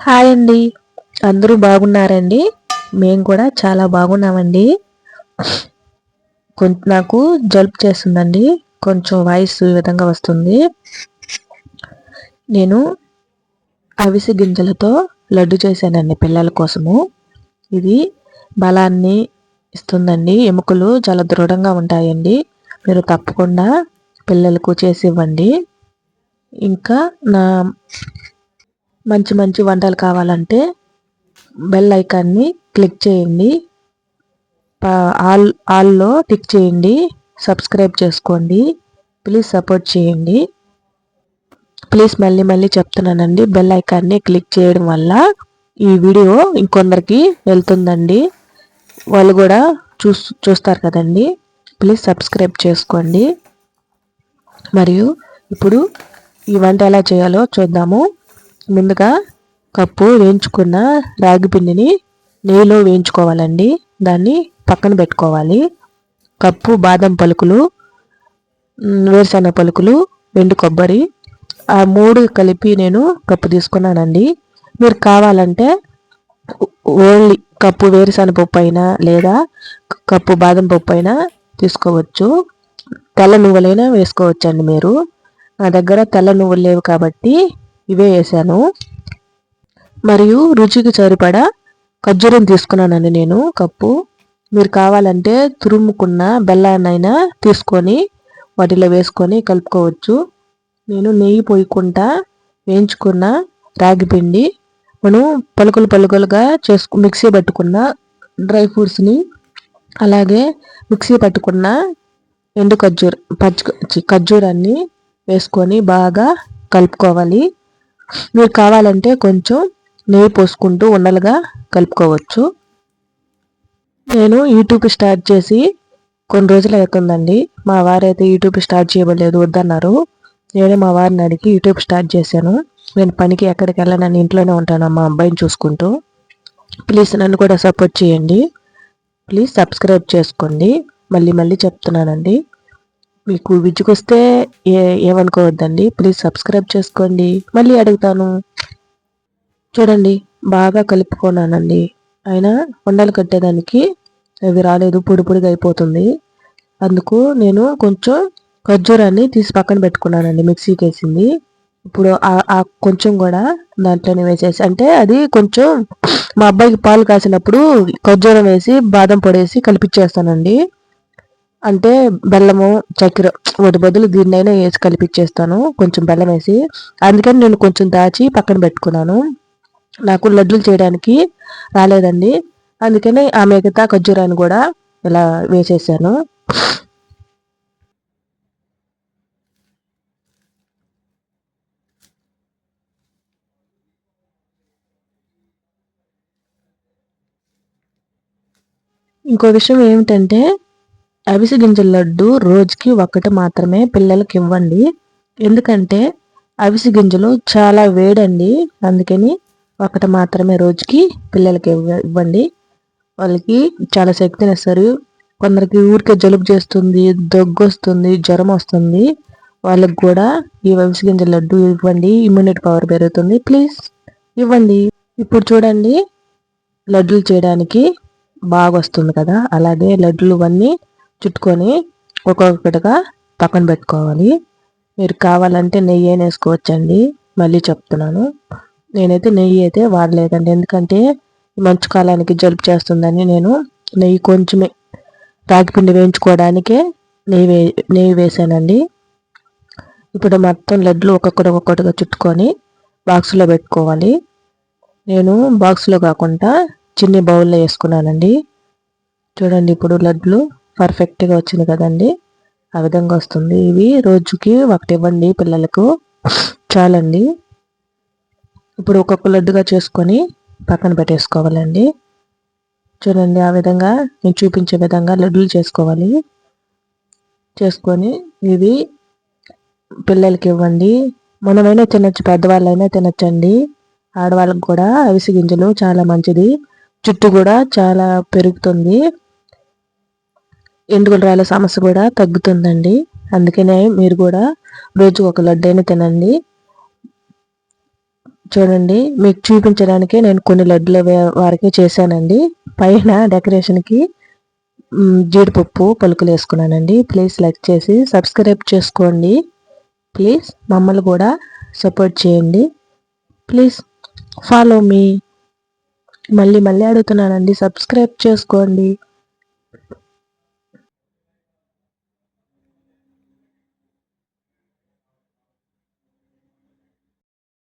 Hi అండి. అందరూ బాగున్నారండి? మేము కూడా చాలా బాగున్నామండి. కొంచెం నాకు జలుపు చేస్తుందండి. కొంచెం వాయిస్ ఈ విధంగా వస్తుంది. నేను అవిసె గింజలతో లడ్డు చేశానండి పిల్లల కోసము. ఇది బలాన్ని ఇస్తుందండి. ఎముకలు చాలా దృఢంగా ఉంటాయండి. మీరు తప్పకుండా పిల్లలకు చేసి ఇవ్వండి. ఇంకా నా మంచి మంచి వంటలు కావాలంటే బెల్ ఐకాన్ని క్లిక్ చేయండి. ఆల్ ఆల్లో టిక్ చేయండి. సబ్స్క్రైబ్ చేసుకోండి. ప్లీజ్ సపోర్ట్ చేయండి. ప్లీజ్ మళ్ళీ మళ్ళీ చెప్తున్నానండి. బెల్ ఐకాన్ని క్లిక్ చేయడం వల్ల ఈ వీడియో ఇంకొందరికి వెళ్తుందండి. వాళ్ళు కూడా చూస్ చూస్తారు కదండి. ప్లీజ్ సబ్స్క్రైబ్ చేసుకోండి. మరియు ఇప్పుడు ఈ వంట ఎలా చేయాలో చూద్దాము. ముందుగా కప్పు వేయించుకున్న రాగి పిండిని నెయ్యిలో వేయించుకోవాలండి. దాన్ని పక్కన పెట్టుకోవాలి. కప్పు బాదం పలుకులు వేరుశనగ పలుకులు వెండి కొబ్బరి ఆ మూడు కలిపి నేను కప్పు తీసుకున్నానండి. మీరు కావాలంటే ఓన్లీ కప్పు వేరుశనగ పప్పు అయినా లేదా కప్పు బాదం పప్పు అయినా తీసుకోవచ్చు. తెల్ల నువ్వులైనా వేసుకోవచ్చండి మీరు. నా దగ్గర తెల్ల నువ్వులు లేవు కాబట్టి ఇవే వేసాను మరియు రుచికి సరిపడా ఖర్జూరం తీసుకున్నానండి నేను కప్పు. మీరు కావాలంటే తురుముకున్న బెల్లాన్నైనా తీసుకొని వాటిలో వేసుకొని కలుపుకోవచ్చు. నేను నెయ్యి పోయకుండా వేయించుకున్న రాగి పిండి మనం పలుకులు పలుకులుగా చేసుకు మిక్సీ పట్టుకున్న డ్రై ఫ్రూట్స్ని అలాగే మిక్సీ పట్టుకున్న ఎండు ఖర్జూర పచ్చి ఖర్జూరాన్ని వేసుకొని బాగా కలుపుకోవాలి. మీరు కావాలంటే కొంచెం నెయ్యి పోసుకుంటూ ఉండలుగా కలుపుకోవచ్చు. నేను యూట్యూబ్ స్టార్ట్ చేసి కొన్ని రోజులు అవుతుందండి. మా వారైతే యూట్యూబ్ స్టార్ట్ చేయబడలేదు వద్దన్నారు. నేనే మా వారిని అడిగి యూట్యూబ్ స్టార్ట్ చేశాను. నేను పనికి ఎక్కడికి వెళ్ళనని ఇంట్లోనే ఉంటాను మా అబ్బాయిని చూసుకుంటూ. ప్లీజ్ నన్ను కూడా సపోర్ట్ చేయండి. ప్లీజ్ సబ్స్క్రైబ్ చేసుకోండి. మళ్ళీ మళ్ళీ చెప్తున్నానండి. మీకు విజ్జుకొస్తే ఏ ఏమనుకోవద్దండి. ప్లీజ్ సబ్స్క్రైబ్ చేసుకోండి. మళ్ళీ అడుగుతాను. చూడండి బాగా కలుపుకున్నానండి. అయినా వండలు కట్టేదానికి అవి రాలేదు పొడి పొడిగా అయిపోతుంది. అందుకు నేను కొంచెం ఖర్జూరాన్ని తీసి పక్కన పెట్టుకున్నానండి మిక్సీకి వేసింది ఇప్పుడు ఆ కొంచెం కూడా దాంట్లోనే వేసేసి అంటే అది కొంచెం మా అబ్బాయికి పాలు కాసినప్పుడు ఖర్జూరం వేసి బాదం పొడేసి కలిపిచ్చేస్తానండి. అంటే బెల్లము చక్కెర వాటి బదులు దీన్నైనా వేసి కలిపిచ్చేస్తాను. కొంచెం బెల్లం వేసి. అందుకని నేను కొంచెం దాచి పక్కన పెట్టుకున్నాను. నాకు లడ్డూలు చేయడానికి రాలేదండి. అందుకని ఆ మిగతా ఖర్జూరాన్ని కూడా ఇలా వేసేసాను. ఇంకో విషయం ఏమిటంటే అవిసె గింజల లడ్డు రోజుకి ఒక్కటి మాత్రమే పిల్లలకి ఇవ్వండి ఎందుకంటే అవిసె గింజలు చాలా వేడండి. అందుకని ఒకటి మాత్రమే రోజుకి పిల్లలకి ఇవ్వండి. వాళ్ళకి చాలా శక్తిని ఇస్తారు కొందరికి ఊరికే జలుబు చేస్తుంది దగ్గు వస్తుంది జ్వరం వస్తుంది. వాళ్ళకి కూడా ఈ అవిసె గింజల లడ్డు ఇవ్వండి. ఇమ్యూనిటీ పవర్ పెరుగుతుంది. ప్లీజ్ ఇవ్వండి. ఇప్పుడు చూడండి లడ్డులు చేయడానికి బాగా వస్తుంది కదా. అలాగే లడ్డులు అన్నీ చుట్టుకొని ఒక్కొక్కటిగా పక్కన పెట్టుకోవాలి. మీరు కావాలంటే నెయ్యి అయినా వేసుకోవచ్చండి. మళ్ళీ చెప్తున్నాను. నేనైతే నెయ్యి అయితే వాడలేదండి. ఎందుకంటే మంచు కాలానికి జలుబు చేస్తుందని నేను నెయ్యి కొంచెమే రాగిపిండి వేయించుకోవడానికే నెయ్యి వే నెయ్యి వేసానండి. ఇప్పుడు మొత్తం లడ్లు ఒక్కొక్కటి ఒక్కొక్కటిగా చుట్టుకొని బాక్స్లో పెట్టుకోవాలి. నేను బాక్స్లో కాకుండా చిన్ని బౌల్లో వేసుకున్నానండి. చూడండి ఇప్పుడు లడ్లు. పర్ఫెక్ట్గా వచ్చింది కదండి. ఆ విధంగా వస్తుంది. ఇవి రోజుకి ఒకటి ఇవ్వండి పిల్లలకు. చాలండి. ఇప్పుడు ఒక్కొక్క లడ్డుగా చేసుకొని పక్కన పెట్టేసుకోవాలండి. చూడండి ఆ విధంగా నేను చూపించే విధంగా లడ్డులు చేసుకోవాలి. చేసుకొని ఇవి పిల్లలకి ఇవ్వండి. మనమైనా తినచ్చు పెద్దవాళ్ళైనా తినచ్చండి. ఆడవాళ్ళకి కూడా అవిసి గింజలు చాలా మంచిది. జుట్టు కూడా చాలా పెరుగుతుంది. ఎండుగుల రాయల సమస్య కూడా తగ్గుతుందండి. అందుకనే మీరు కూడా రోజు ఒక లడ్డైనా తినండి. చూడండి మీకు చూపించడానికే నేను కొన్ని లడ్డుల వారికి చేశానండి. పైన డెకరేషన్కి జీడిపప్పు పలుకులు వేసుకున్నానండి. ప్లీజ్ లైక్ చేసి సబ్స్క్రైబ్ చేసుకోండి. ప్లీజ్ మమ్మల్ని కూడా సపోర్ట్ చేయండి. Please follow me. మళ్ళీ మళ్ళీ అడుగుతున్నానండి. సబ్స్క్రైబ్ చేసుకోండి.